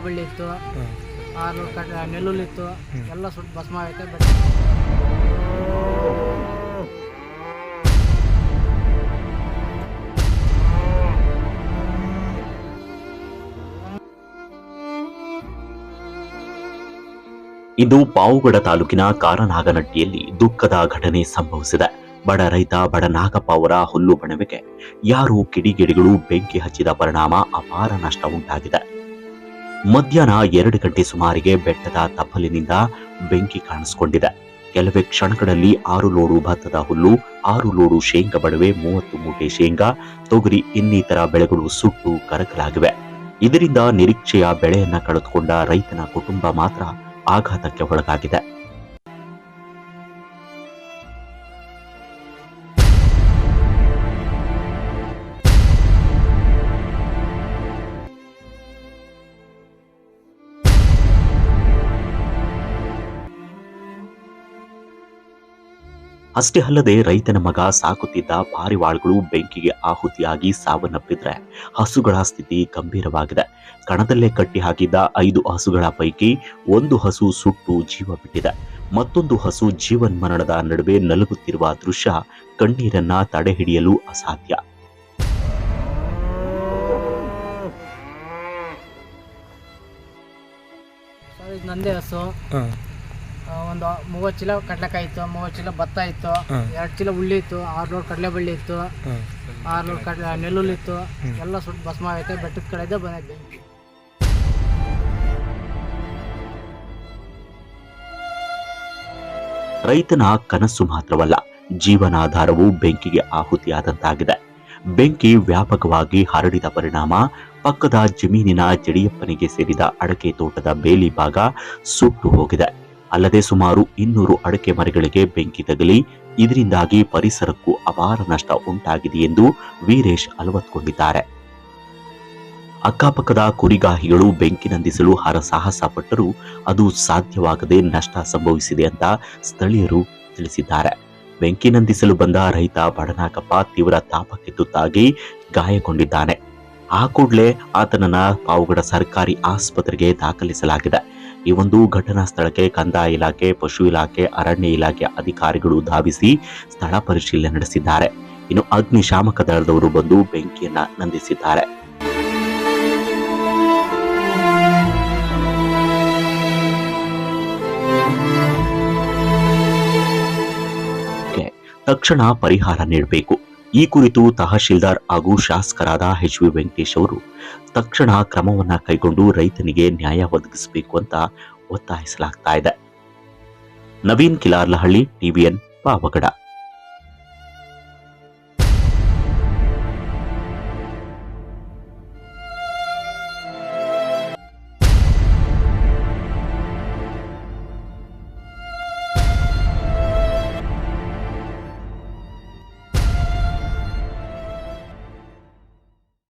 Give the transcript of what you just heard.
ಕಡಲೆಬಳ್ಳಿ ಇತ್ತು ಹಾಂ ಆರು ನೆಲ್ಲೂರು ಕಡಲೆ ಇತ್ತು ಎಲ್ಲ ಸುಟ್ಟು ಭಸ್ಮ ಆಗೈತೆ ಬಟ್ ಇಂದು ಪಾವುಗಡ ತಾಲೂಕಿನ ಕಾರನಾಗನಟ್ಟಿಯಲ್ಲಿ ದುಃಖದ ಘಟನೆ ಸಂಭವಿಸಿದೆ. ಬಡ ರೈತ ಬಡ ನಾಗಪ್ಪ ಅವರ ಹುಲ್ಲು ಬಣವೆಗೆ ಯಾರು ಕಿಡಿಗೇಡಿಗಳು ಬೆಂಕಿ ಹಚ್ಚಿದ ಪರಿಣಾಮ ಅಪಾರ ನಷ್ಟ ಉಂಟಾಗಿದೆ. ಮಧ್ಯಾಹ್ನ ಎರಡು ಗಂಟೆ ಸುಮಾರಿಗೆ ಬೆಟ್ಟದ ತಪ್ಪಲಿನಿಂದ ಬೆಂಕಿ ಕಾಣಿಸಿಕೊಂಡಿದೆ. ಕೆಲವೇ ಕ್ಷಣಗಳಲ್ಲಿ ಆರು ಲೋಡು ಭತ್ತದ ಹುಲ್ಲು, ಆರು ಲೋಡು ಶೇಂಗಾ ಬಡವೆ, ಮೂವತ್ತು ಮೂಟೆ ಶೇಂಗಾ, ತೊಗರಿ, ಇನ್ನಿತರ ಬೆಳೆಗಳು ಸುಟ್ಟು ಕರಕಲಾಗಿವೆ. ಇದರಿಂದ ನಿರೀಕ್ಷೆಯ ಬೆಳೆಯನ್ನ ಕಳೆದುಕೊಂಡ ರೈತನ ಕುಟುಂಬ ಮಾತ್ರ ಆಘಾತಕ್ಕೆ ಒಳಗಾಗಿದೆ. ಅಷ್ಟೇ ಅಲ್ಲದೆ ರೈತನ ಮಗ ಸಾಕುತ್ತಿದ್ದ ಪಾರಿವಾಳಗಳು ಬೆಂಕಿಗೆ ಆಹುತಿಯಾಗಿ ಸಾವನ್ನಪ್ಪಿದ್ರೆ ಹಸುಗಳ ಸ್ಥಿತಿ ಗಂಭೀರವಾಗಿದೆ. ಕಣದಲ್ಲೇ ಕಟ್ಟಿ ಹಾಕಿದ್ದ ಐದು ಹಸುಗಳ ಪೈಕಿ ಒಂದು ಹಸು ಸುಟ್ಟು ಜೀವ ಬಿಟ್ಟಿದೆ. ಮತ್ತೊಂದು ಹಸು ಜೀವನ್ಮರಣದ ನಡುವೆ ನಲುಗುತ್ತಿರುವ ದೃಶ್ಯ ಕಣ್ಣೀರನ್ನ ತಡೆಹಿಡಿಯಲು ಅಸಾಧ್ಯ. ನಂದೇ ಹಸು. ಒಂದು ಮೂವತ್ತು ಚೀಲ ಕಡಲೆಕಾಯಿ ಇತ್ತು ಮೂವತ್ತು ಚೀಲ ಭತ್ತ ಇತ್ತು. ಎರಡು ಚೀಲ ಉಳ್ಳಿ ಇತ್ತು ಆರು ಕಡಲೆ ಬಳ್ಳಿ ಇತ್ತು ಹಾಂ. ಆರು ಲೋಡ್ ಕಡಲೆ ನೆಲ್ಲುಲ್ ಇತ್ತು. ಎಲ್ಲ ಸುಟ್ಟು ಭಸ್ಮ ಆಗೈತೆ ಬೆಟ್ಟದ ಕಡೆಯಿಂದ ಬಂದೈತೆ. ರೈತನ ಕನಸು ಮಾತ್ರವಲ್ಲ ಜೀವನಾಧಾರವು ಬೆಂಕಿಗೆ ಆಹುತಿಯಾದಂತಾಗಿದೆ. ಬೆಂಕಿ ವ್ಯಾಪಕವಾಗಿ ಹರಡಿದ ಪರಿಣಾಮ ಪಕ್ಕದ ಜಮೀನಿನ ಜಡಿಯಪ್ಪನಿಗೆ ಸೇರಿದ ಅಡಕೆ ತೋಟದ ಬೇಲಿ ಭಾಗ ಸುಟ್ಟು ಹೋಗಿದೆ. ಅಲ್ಲದೆ ಸುಮಾರು ಇನ್ನೂರು ಅಡಕೆ ಮರಗಳಿಗೆ ಬೆಂಕಿ ತಗಲಿ, ಇದರಿಂದಾಗಿ ಪರಿಸರಕ್ಕೂ ಅಪಾರ ನಷ್ಟ ಉಂಟಾಗಿದೆ ಎಂದು ವೀರೇಶ್ ಅಲವತ್ಕೊಂಡಿದ್ದಾರೆ ಅಕ್ಕಪಕ್ಕದ ಕುರಿಗಾಹಿಗಳು ಬೆಂಕಿ ನಂದಿಸಲು ಹರಸಾಹಸ ಪಟ್ಟರೂ ಅದು ಸಾಧ್ಯವಾಗದೆ ನಷ್ಟ ಸಂಭವಿಸಿದೆ ಅಂತ ಸ್ಥಳೀಯರು ತಿಳಿಸಿದ್ದಾರೆ. ಬೆಂಕಿ ನಂದಿಸಲು ಬಂದ ರೈತ ಬಡನಾಕಪ್ಪ ತೀವ್ರ ತಾಪಕ್ಕೆ ತುತ್ತಾಗಿ ಗಾಯಗೊಂಡಿದ್ದಾನೆ. ಆ ಕೂಡಲೇ ಆತನನ್ನ ಪಾವುಗಡ ಸರ್ಕಾರಿ ಆಸ್ಪತ್ರೆಗೆ ದಾಖಲಿಸಲಾಗಿದೆ. ಈ ಒಂದು ಘಟನಾ ಸ್ಥಳಕ್ಕೆ ಕಂದಾಯ ಇಲಾಖೆ, ಪಶು ಇಲಾಖೆ, ಅರಣ್ಯ ಇಲಾಖೆ ಅಧಿಕಾರಿಗಳು ಧಾವಿಸಿ ಸ್ಥಳ ಪರಿಶೀಲನೆ ನಡೆಸಿದ್ದಾರೆ. ಇನ್ನು ಅಗ್ನಿಶಾಮಕ ದಳದವರು ಬಂದು ಬೆಂಕಿಯನ್ನ ನಂದಿಸಿದ್ದಾರೆ. ತಕ್ಷಣ ಪರಿಹಾರ ನೀಡಬೇಕು. ಈ ಕುರಿತು ತಹಶೀಲ್ದಾರ್ ಹಾಗೂ ಶಾಸಕರಾದ ಎಚ್ ವಿ ವೆಂಕಟೇಶ್ ಅವರು ತಕ್ಷಣ ಕ್ರಮವನ್ನ ಕೈಗೊಂಡು ರೈತನಿಗೆ ನ್ಯಾಯ ಒದಗಿಸಬೇಕು ಅಂತ ಒತ್ತಾಯಿಸಲಾಗ್ತಾ ಇದೆ. ನವೀನ್ ಕಿಲಾರ್ಲಹಳ್ಳಿ, ಟಿವಿಎನ್, ಪಾವಗಡ.